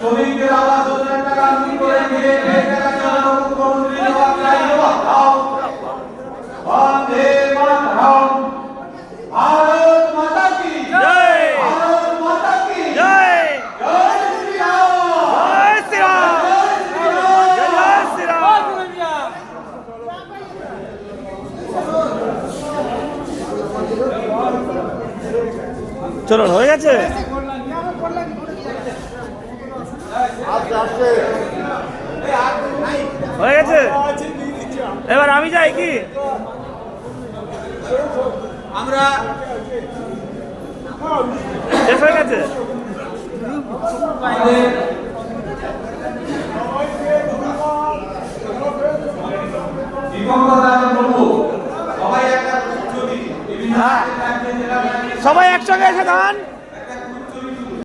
শহীদের আওয়াজ বিতরণ হয়ে গেছে? হয়ে গেছে? এবার আমি যাই কি? আমরা শেষ হয়ে গেছে? সবাই একটা সবাই একসঙ্গে এসে গান